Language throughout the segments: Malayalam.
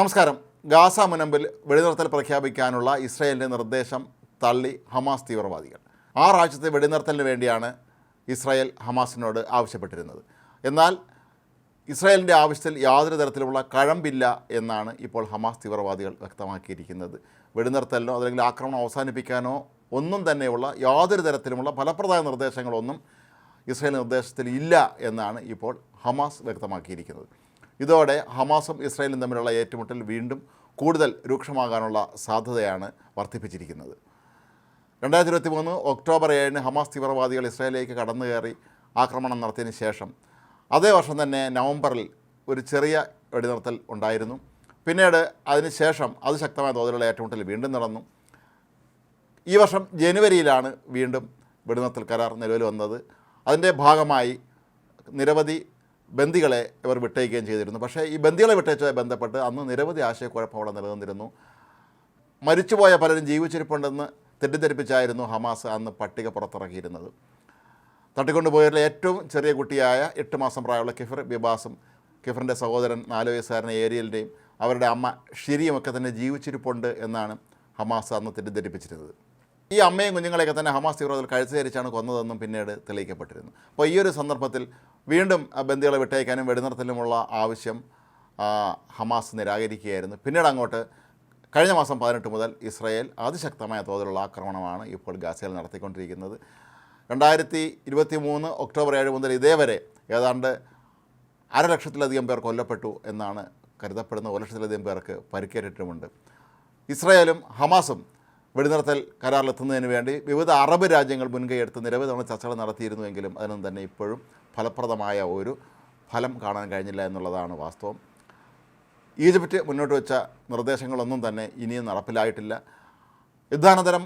നമസ്കാരം. ഗാസ മുനമ്പിൽ വെടിനിർത്തൽ പ്രഖ്യാപിക്കാനുള്ള ഇസ്രയേലിന്റെ നിർദ്ദേശം തള്ളി ഹമാസ് തീവ്രവാദികൾ. ആറാഴ്ചത്തെ വെടിനിർത്തലിന് വേണ്ടിയാണ് ഇസ്രായേൽ ഹമാസിനോട് ആവശ്യപ്പെട്ടിരുന്നത്. എന്നാൽ ഇസ്രായേലിന്റെ ആവശ്യത്തിൽ യാതൊരു തരത്തിലുമുള്ള കഴമ്പില്ല എന്നാണ് ഇപ്പോൾ ഹമാസ് തീവ്രവാദികൾ വ്യക്തമാക്കിയിരിക്കുന്നത്. വെടിനിർത്തലിനോ അല്ലെങ്കിൽ ആക്രമണം അവസാനിപ്പിക്കാനോ ഒന്നും തന്നെയുള്ള യാതൊരു തരത്തിലുമുള്ള ഫലപ്രദമായ നിർദ്ദേശങ്ങളൊന്നും ഇസ്രായേൽ നിർദ്ദേശത്തിൽ ഇല്ല എന്നാണ് ഇപ്പോൾ ഹമാസ് വ്യക്തമാക്കിയിരിക്കുന്നത്. ഇതോടെ ഹമാസും ഇസ്രായേലും തമ്മിലുള്ള ഏറ്റുമുട്ടൽ വീണ്ടും കൂടുതൽ രൂക്ഷമാകാനുള്ള സാധ്യതയാണ് വർദ്ധിപ്പിച്ചിരിക്കുന്നത്. രണ്ടായിരത്തി ഇരുപത്തി മൂന്ന് ഒക്ടോബർ ഏഴിന് ഹമാസ് തീവ്രവാദികൾ ഇസ്രായേലിലേക്ക് കടന്നു കയറി ആക്രമണം നടത്തിയതിന് ശേഷം അതേ വർഷം തന്നെ നവംബറിൽ ഒരു ചെറിയ വെടിനിർത്തൽ ഉണ്ടായിരുന്നു. പിന്നീട് അതിനുശേഷം അത് ശക്തമായ തോതിലുള്ള ഏറ്റുമുട്ടൽ വീണ്ടും നടന്നു. ഈ വർഷം ജനുവരിയിലാണ് വീണ്ടും വെടിനിർത്തൽ കരാർ നിലവിൽ വന്നത്. അതിന്റെ ഭാഗമായി നിരവധി ബന്ദികളെ ഇവർ വിട്ടയക്കുകയും ചെയ്തിരുന്നു. പക്ഷേ ഈ ബന്ദികളെ വിട്ടയച്ചതുമായി ബന്ധപ്പെട്ട് അന്ന് നിരവധി ആശയക്കുഴപ്പം അവിടെ നിലനിന്നിരുന്നു. മരിച്ചുപോയ പലരും ജീവിച്ചിരിപ്പുണ്ടെന്ന് തെറ്റിദ്ധരിപ്പിച്ചായിരുന്നു ഹമാസ് അന്ന് പട്ടിക പുറത്തിറക്കിയിരുന്നത്. തട്ടിക്കൊണ്ടുപോയവരിലെ ഏറ്റവും ചെറിയ കുട്ടിയായ എട്ട് മാസം പ്രായമുള്ള കിഫർ ബിബാസും കിഫറിന്റെ സഹോദരൻ നാല് വയസ്സുകാരൻ ഏരിയലിന്റെയും അവരുടെ അമ്മ ഷിരിയുമൊക്കെ തന്നെ ജീവിച്ചിരിപ്പുണ്ട് എന്നാണ് ഹമാസ് അന്ന് തെറ്റിദ്ധരിപ്പിച്ചിരുന്നത്. ഈ അമ്മയും കുഞ്ഞുങ്ങളെയൊക്കെ തന്നെ ഹമാസ് തീവ്രവാദികൾ കഴുത്തുകരിച്ചാണ് കൊന്നതെന്നും പിന്നീട് തെളിയിക്കപ്പെട്ടിരുന്നു. അപ്പോൾ ഈ ഒരു സന്ദർഭത്തിൽ വീണ്ടും ബന്ദികളെ വിട്ടയക്കാനും വെടിനിർത്തലുമുള്ള ആവശ്യം ഹമാസ് നിരാകരിക്കുകയായിരുന്നു. പിന്നീട് അങ്ങോട്ട് കഴിഞ്ഞ മാസം പതിനെട്ട് മുതൽ ഇസ്രായേൽ അതിശക്തമായ തോതിലുള്ള ആക്രമണമാണ് ഇപ്പോൾ ഗാസയിൽ നടത്തിക്കൊണ്ടിരിക്കുന്നത്. രണ്ടായിരത്തി ഇരുപത്തി മൂന്ന് ഒക്ടോബർ ഏഴ് മുതൽ ഇതേവരെ ഏതാണ്ട് അരലക്ഷത്തിലധികം പേർ കൊല്ലപ്പെട്ടു എന്നാണ് കരുതപ്പെടുന്ന ഒരു ലക്ഷത്തിലധികം പേർക്ക് പരിക്കേറ്റിട്ടുമുണ്ട്. ഇസ്രായേലും ഹമാസും വെടിനിർത്തൽ കരാറിലെത്തുന്നതിന് വേണ്ടി വിവിധ അറബ് രാജ്യങ്ങൾ മുൻകൈയെടുത്ത് നിരവധി തവണ ചർച്ചകൾ നടത്തിയിരുന്നുവെങ്കിലും അതിനൊന്നും തന്നെ ഇപ്പോഴും ഫലപ്രദമായ ഒരു ഫലം കാണാൻ കഴിഞ്ഞില്ല എന്നുള്ളതാണ് വാസ്തവം. ഈജിപ്റ്റ് മുന്നോട്ട് വെച്ച നിർദ്ദേശങ്ങളൊന്നും തന്നെ ഇനിയും നടപ്പിലായിട്ടില്ല. യുദ്ധാനന്തരം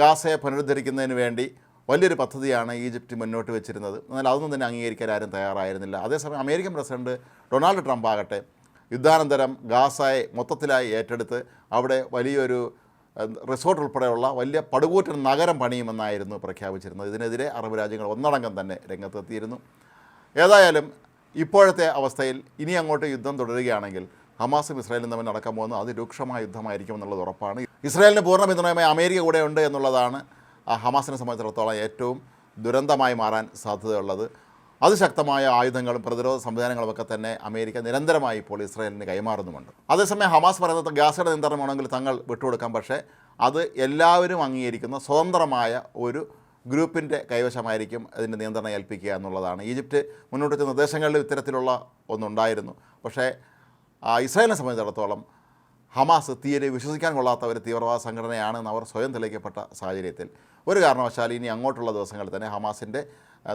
ഗാസയെ പുനരുദ്ധരിക്കുന്നതിന് വേണ്ടി വലിയൊരു പദ്ധതിയാണ് ഈജിപ്റ്റ് മുന്നോട്ട് വെച്ചിരുന്നത്. എന്നാൽ അതൊന്നും തന്നെ അംഗീകരിക്കാൻ ആരും തയ്യാറായിരുന്നില്ല. അതേസമയം അമേരിക്കൻ പ്രസിഡന്റ് ഡൊണാൾഡ് ട്രംപ് ആകട്ടെ യുദ്ധാനന്തരം ഗാസയെ മൊത്തത്തിലായി ഏറ്റെടുത്ത് അവിടെ വലിയൊരു റിസോർട്ട് ഉൾപ്പെടെയുള്ള വലിയ പടുകൂറ്റൻ നഗരം പണിയുമെന്നായിരുന്നു പ്രഖ്യാപിച്ചിരുന്നത്. ഇതിനെതിരെ അറബ് രാജ്യങ്ങൾ ഒന്നടങ്കം തന്നെ രംഗത്തെത്തിയിരുന്നു. ഏതായാലും ഇപ്പോഴത്തെ അവസ്ഥയിൽ ഇനി അങ്ങോട്ട് യുദ്ധം തുടരുകയാണെങ്കിൽ ഹമാസും ഇസ്രായേലും തമ്മിൽ നടക്കാൻ പോകുന്ന അതിരൂക്ഷമായ യുദ്ധമായിരിക്കും എന്നുള്ളത് ഉറപ്പാണ്. ഇസ്രായേലിന് പൂർണ പിന്തുണയുമായി അമേരിക്ക കൂടെ ഉണ്ട് എന്നുള്ളതാണ് ഹമാസിനെ സംബന്ധിച്ചിടത്തോളം ഏറ്റവും ദുരന്തമായി മാറാൻ സാധ്യതയുള്ളത്. അതിശക്തമായ ആയുധങ്ങളും പ്രതിരോധ സംവിധാനങ്ങളും ഒക്കെ തന്നെ അമേരിക്ക നിരന്തരമായി ഇപ്പോൾ ഇസ്രായേലിന് കൈമാറുന്നുമുണ്ട്. അതേസമയം ഹമാസ് പറയുന്നത് ഗാസയുടെ നിയന്ത്രണമാണെങ്കിൽ തങ്ങൾ വിട്ടുകൊടുക്കാം പക്ഷേ അത് എല്ലാവരും അംഗീകരിക്കുന്ന സ്വതന്ത്രമായ ഒരു ഗ്രൂപ്പിന്റെ കൈവശമായിരിക്കും അതിന്റെ നിയന്ത്രണം ഏൽപ്പിക്കുക എന്നുള്ളതാണ്. ഈജിപ്റ്റ് മുന്നോട്ട് വെച്ച നിർദ്ദേശങ്ങളിൽ ഇത്തരത്തിലുള്ള ഒന്നുണ്ടായിരുന്നു. പക്ഷേ ഇസ്രായേലിനെ സംബന്ധിച്ചിടത്തോളം ഹമാസ് തീരെ വിശ്വസിക്കാൻ കൊള്ളാത്ത ഒരു തീവ്രവാദ സംഘടനയാണെന്ന് അവർ സ്വയം തെളിയിക്കപ്പെട്ട സാഹചര്യത്തിൽ. ഒരു കാരണവശാൽ ഇനി അങ്ങോട്ടുള്ള ദിവസങ്ങളിൽ തന്നെ ഹമാസിന്റെ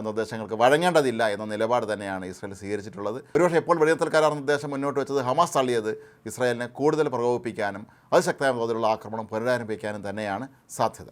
നിർദ്ദേശങ്ങൾക്ക് വഴങ്ങേണ്ടതില്ല എന്ന നിലപാട് തന്നെയാണ് ഇസ്രായേൽ സ്വീകരിച്ചിട്ടുള്ളത്. ഒരുപക്ഷെ ഇപ്പോൾ വെടിനിർത്തൽ കരാർ നിർദ്ദേശം മുന്നോട്ട് വെച്ചത്. ഹമാസ് തള്ളിയത് ഇസ്രായേലിനെ കൂടുതൽ പ്രകോപിപ്പിക്കാനും അതിശക്തമായ തോതിലുള്ള ആക്രമണം പുനരാരംഭിക്കാനും തന്നെയാണ് സാധ്യത.